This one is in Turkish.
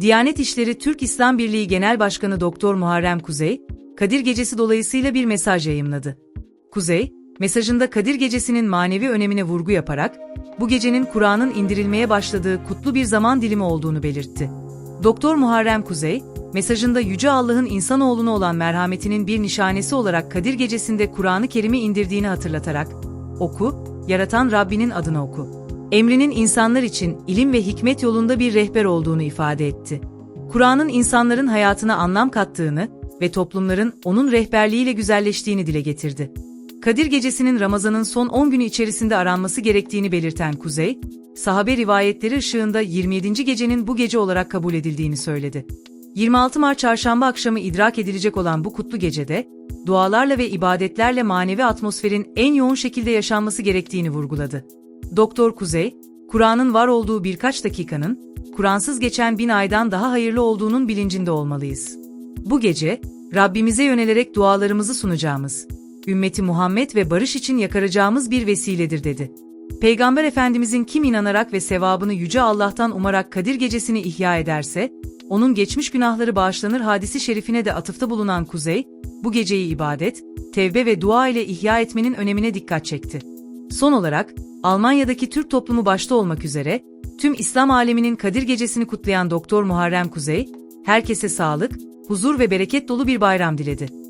Diyanet İşleri Türk İslam Birliği Genel Başkanı Doktor Muharrem Kuzey, Kadir Gecesi dolayısıyla bir mesaj yayımladı. Kuzey, mesajında Kadir Gecesi'nin manevi önemine vurgu yaparak, bu gecenin Kur'an'ın indirilmeye başladığı kutlu bir zaman dilimi olduğunu belirtti. Doktor Muharrem Kuzey, mesajında Yüce Allah'ın insanoğluna olan merhametinin bir nişanesi olarak Kadir Gecesi'nde Kur'an-ı Kerim'i indirdiğini hatırlatarak, oku, yaratan Rabbinin adını oku. Emrinin insanlar için ilim ve hikmet yolunda bir rehber olduğunu ifade etti. Kur'an'ın insanların hayatına anlam kattığını ve toplumların onun rehberliğiyle güzelleştiğini dile getirdi. Kadir Gecesi'nin Ramazan'ın son 10 günü içerisinde aranması gerektiğini belirten Kuzey, sahabe rivayetleri ışığında 27. gecenin bu gece olarak kabul edildiğini söyledi. 26 Mart çarşamba akşamı idrak edilecek olan bu kutlu gecede, dualarla ve ibadetlerle manevi atmosferin en yoğun şekilde yaşanması gerektiğini vurguladı. Doktor Kuzey, Kur'an'ın var olduğu birkaç dakikanın, Kur'ansız geçen bin aydan daha hayırlı olduğunun bilincinde olmalıyız. Bu gece, Rabbimize yönelerek dualarımızı sunacağımız, ümmeti Muhammed ve barış için yakaracağımız bir vesiledir dedi. Peygamber Efendimizin kim inanarak ve sevabını Yüce Allah'tan umarak Kadir Gecesini ihya ederse, onun geçmiş günahları bağışlanır hadisi şerifine de atıfta bulunan Kuzey, bu geceyi ibadet, tevbe ve dua ile ihya etmenin önemine dikkat çekti. Son olarak, Almanya'daki Türk toplumu başta olmak üzere, tüm İslam aleminin Kadir Gecesi'ni kutlayan Doktor Muharrem Kuzey, herkese sağlık, huzur ve bereket dolu bir bayram diledi.